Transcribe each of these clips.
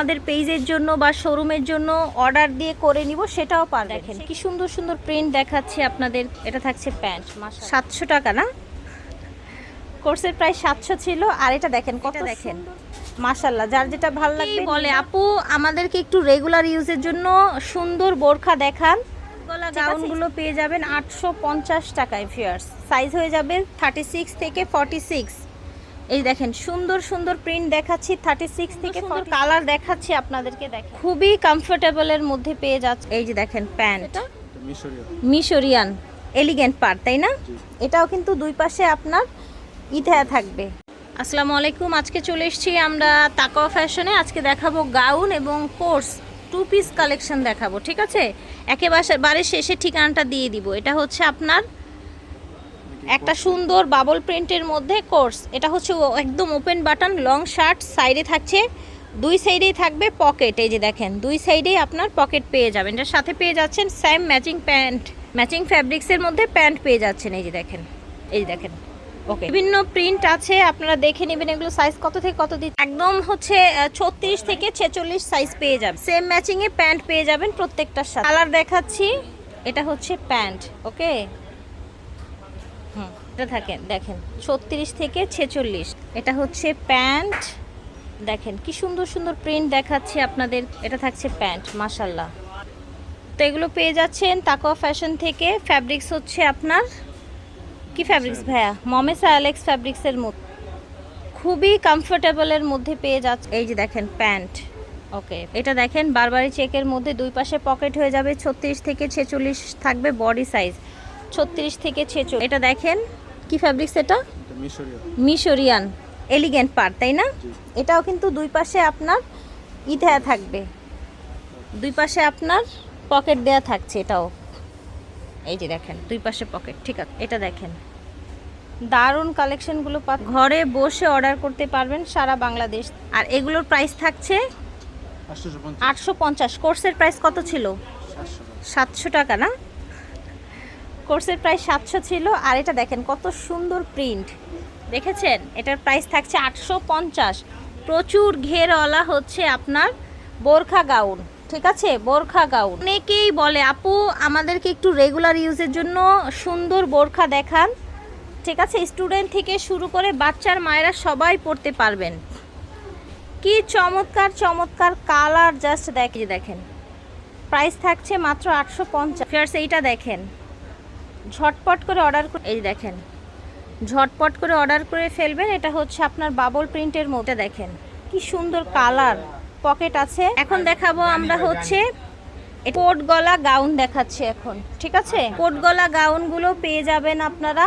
আমাদের পেজের জন্য বা শোরুমের জন্য অর্ডার দিয়ে করে নিব সেটাও পার দেখেন কি সুন্দর সুন্দর প্রিন্ট দেখাচ্ছে আপনাদের। এটা থাকছে প্যান্ট সাতশো টাকা না? কোর্সের প্রায় সাতশো ছিল আর এটা দেখেন কত দেখেন। মাশাল্লাহ যার যেটা ভালো লাগবে বলে আপু আমাদেরকে একটু রেগুলার ইউজের জন্য সুন্দর বোরখা দেখান। গলা গাউনগুলো পেয়ে যাবেন আটশো পঞ্চাশ টাকায় ফিয়ার্স সাইজ হয়ে যাবে থার্টি সিক্স থেকে ফর্টি সিক্স এই দেখেন সুন্দর সুন্দর প্রিন্ট দেখাচ্ছি থার্টি সিক্স থেকে কালার দেখাচ্ছি আপনাদেরকে দেখেন। খুবই কমফোর্টেবলের মধ্যে পেয়ে যাচ্ছে এই যে দেখেন প্যান্ট মিশরীয়। মিশরিয়ান। এলিগেন্ট পার্ট তাই না? এটাও কিন্তু দুই পাশে আপনার ইথা থাকবে। আসসালামু আলাইকুম আজকে চলে এসেছি আমরা তাকওয়া ফ্যাশনে আজকে দেখাবো গাউন এবং কোর্স টু পিস কালেকশন দেখাবো ঠিক আছে? একেবারে বাড়ির শেষে ঠিকানাটা দিয়ে দিব। এটা হচ্ছে আপনার একটা সুন্দর বাবল প্রিন্টের মধ্যে কোর্স এটা হচ্ছে একদম ওপেন বাটন লং শার্ট সাইডে থাকছে, দুই সাইডেই থাকবে পকেট এই যে দেখেন, দুই সাইডেই আপনার পকেট পেয়ে যাবেন। এটার সাথে পেয়ে যাচ্ছেন সেম ম্যাচিং প্যান্ট ম্যাচিং ফ্যাব্রিক্সের মধ্যে প্যান্ট পেয়ে যাচ্ছেন। এই যে দেখেন, এই যে দেখেন। ওকে বিভিন্ন প্রিন্ট আছে, আপনারা দেখে নেবেন এগুলো সাইজ কত থেকে কত দিচ্ছে। একদম হচ্ছে ছত্রিশ থেকে ছেচল্লিশ সাইজ পেয়ে যাবেন। সেম ম্যাচিংয়ে প্যান্ট পেয়ে যাবেন প্রত্যেকটার সাথে। কালার দেখাচ্ছি, এটা হচ্ছে প্যান্ট ওকে হুম। এটা থাকেন দেখেন ছত্রিশ থেকে ছেচল্লিশ। এটা হচ্ছে প্যান্ট। দেখেন কি সুন্দর সুন্দর প্রিন্ট দেখাচ্ছে আপনাদের এটা থাকছে প্যান্ট মাসাল্লাহ তো এগুলো পেয়ে যাচ্ছেন তাকওয়া ফ্যাশন থেকে। ফ্যাব্রিক্স হচ্ছে আপনার কি ফ্যাব্রিক্স ভাইয়া? মমেসা অ্যালেক্স ফ্যাব্রিক্সের মধ্যে খুবই কমফোর্টেবলের মধ্যে পেয়ে যাচ্ছে এই যে দেখেন প্যান্ট। ওকে এটা দেখেন বারবারি চেকের মধ্যে দুই পাশে পকেট হয়ে যাবে ছত্রিশ থেকে ছেচল্লিশ থাকবে বডি সাইজ ছত্রিশ থেকে ছেচল্লিশ। এটা দেখেন কি ফ্যাব্রিক্স এটা? মিশরিয়ান এলিগেন্ট পার্ট তাই না? এটাও কিন্তু দুই পাশে আপনার ইথা থাকবে। দুই পাশে আপনার পকেট দেয়া থাকছে এটাও। এই যে দেখেন দুই পাশে পকেট ঠিক আছে এটা দেখেন। দারুণ কালেকশনগুলো পা ঘরে বসে অর্ডার করতে পারবেন সারা বাংলাদেশ। আর এগুলোর প্রাইস থাকছে আটশো পঞ্চাশ। কোর্সের প্রাইস কত ছিল? সাতশো টাকা না? কোর্সের প্রাইস সাতশো ছিল, আর এটা দেখেন কত সুন্দর প্রিন্ট। দেখেছেন? এটার প্রাইস থাকছে আটশো পঞ্চাশ। প্রচুর ঘেরওয়ালা হচ্ছে আপনার বোরখা গাউন, ঠিক আছে? বোরখা গাউন। অনেকেই বলে, আপু, আমাদেরকে একটু রেগুলার ইউজের জন্য সুন্দর বোরখা দেখান। ঠিক আছে? স্টুডেন্ট থেকে শুরু করে বাচ্চার মায়েরা সবাই পড়তে পারবেন। কি চমৎকার চমৎকার কালার জাস্ট দেখে দেখেন। প্রাইস থাকছে মাত্র আটশো পঞ্চাশ। ফিয়ার্স এইটা দেখেন। ঝটপট করে অর্ডার করে এই দেখেন। ঝটপট করে অর্ডার করে ফেলবেন। এটা হচ্ছে আপনার বাবল প্রিন্টের মধ্যে দেখেন। কি সুন্দর কালার পকেট আছে। এখন দেখাবো আমরা হচ্ছে কোট গলা গাউন দেখাচ্ছি এখন, ঠিক আছে? কোট গলা গাউনগুলো পেয়ে যাবেন আপনারা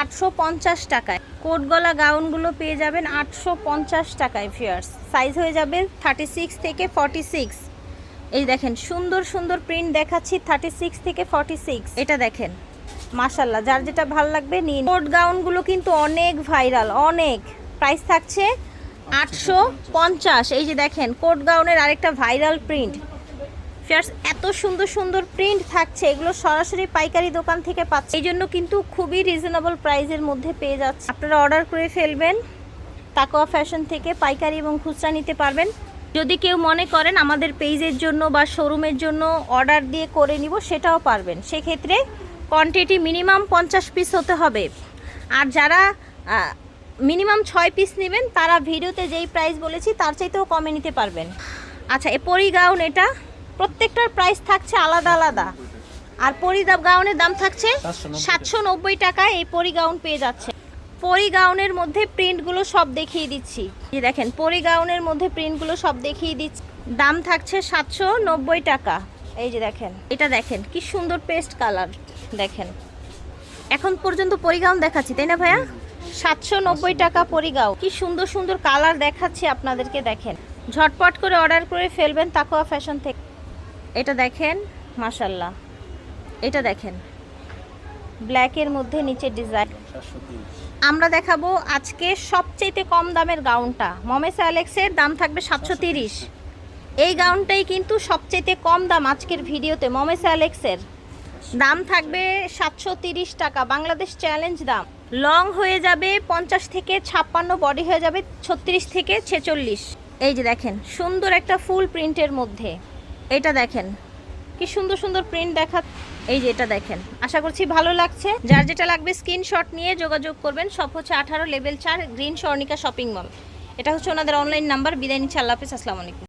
আটশো পঞ্চাশ টাকায়। কোট গলা গাউনগুলো পেয়ে যাবেন আটশো পঞ্চাশ টাকায় ফিয়ার্স সাইজ হয়ে যাবে থার্টি সিক্স থেকে ফর্টি সিক্স এই দেখেন, সুন্দর সুন্দর প্রিন্ট দেখাচ্ছি থার্টি সিক্স থেকে ফর্টি সিক্স এটা দেখেন মাশাল্লাহ যার যেটা ভালো লাগবে নিন। কোট গাউনগুলো কিন্তু অনেক ভাইরাল অনেক। প্রাইস থাকছে আটশো পঞ্চাশ। এই যে দেখেন কোট গাউনের আরেকটা ভাইরাল প্রিন্ট ফিয়ার্স এত সুন্দর সুন্দর প্রিন্ট থাকছে, এগুলো সরাসরি পাইকারি দোকান থেকে পাচ্ছে। এই জন্য কিন্তু খুবই রিজনেবল প্রাইসের মধ্যে পেয়ে যাচ্ছে। আপনারা অর্ডার করে ফেলবেন তাকোয়া ফ্যাশন থেকে পাইকারি এবং খুচরা নিতে পারবেন। যদি কেউ মনে করেন আমাদের পেজের জন্য বা শোরুমের জন্য অর্ডার দিয়ে করে নিব সেটাও পারবেন। সেক্ষেত্রে কোয়ান্টিটি মিনিমাম পঞ্চাশ পিস হতে হবে। আর যারা মিনিমাম ছয় পিস নেবেন তারা ভিডিওতে যেই প্রাইস বলেছি তার চাইতেও কমে নিতে পারবেন। আচ্ছা এ পরি গাউন এটা প্রত্যেকটার প্রাইস থাকছে আলাদা আলাদা। আর পরি গাউনের দাম থাকছে সাতশো নব্বই টাকায় এই পরি গাউন পেয়ে যাচ্ছে। পরি গাউনের মধ্যে প্রিন্টগুলো সব দেখিয়ে দিচ্ছি। এই দেখেন পরি গাউনের মধ্যে প্রিন্টগুলো সব দেখিয়ে দিচ্ছি। দাম থাকছে সাতশো নব্বই টাকা। এই যে দেখেন এটা দেখেন কি সুন্দর পেস্ট কালার। দেখেন এখন পর্যন্ত পরিগাউন দেখাচ্ছি তাই না ভাইয়া? সাতশো নব্বই টাকা পরিগাও কি সুন্দর সুন্দর কালার দেখাচ্ছি আপনাদেরকে দেখেন। ঝটপট করে অর্ডার করে ফেলবেন তাকোয়া ফ্যাশন থেকে। এটা দেখেন মাশাল্লাহ এটা দেখেন ব্ল্যাকের মধ্যে নিচে ডিজাইন আমরা দেখাবো আজকে সবচেয়ে কম দামের গাউনটা মমেস অ্যালেক্সের দাম থাকবে সাতশো তিরিশ। এই গাউনটাই কিন্তু সবচেয়ে কম দাম আজকের ভিডিওতে মমেস অ্যালেক্সের। দাম থাকবে সাতশো তিরিশ টাকা বাংলাদেশ চ্যালেঞ্জ দাম। লং হয়ে যাবে পঞ্চাশ থেকে ছাপ্পান্ন বডি হয়ে যাবে ছত্রিশ থেকে ছেচল্লিশ। এই যে দেখেন সুন্দর একটা ফুল প্রিন্টের মধ্যে। এটা দেখেন কি সুন্দর সুন্দর প্রিন্ট দেখা এই যে এটা দেখেন। আশা করছি ভালো লাগছে। যার যেটা লাগবে স্ক্রিনশট নিয়ে যোগাযোগ করবেন। সব হচ্ছে আঠারো লেভেল চার গ্রিন স্বর্ণিকা শপিং মল। এটা হচ্ছে ওনাদের অনলাইন নাম্বার বিদায় নিচ্ছে। আল্লাহ হাফিজ। আসসালামু আলাইকুম।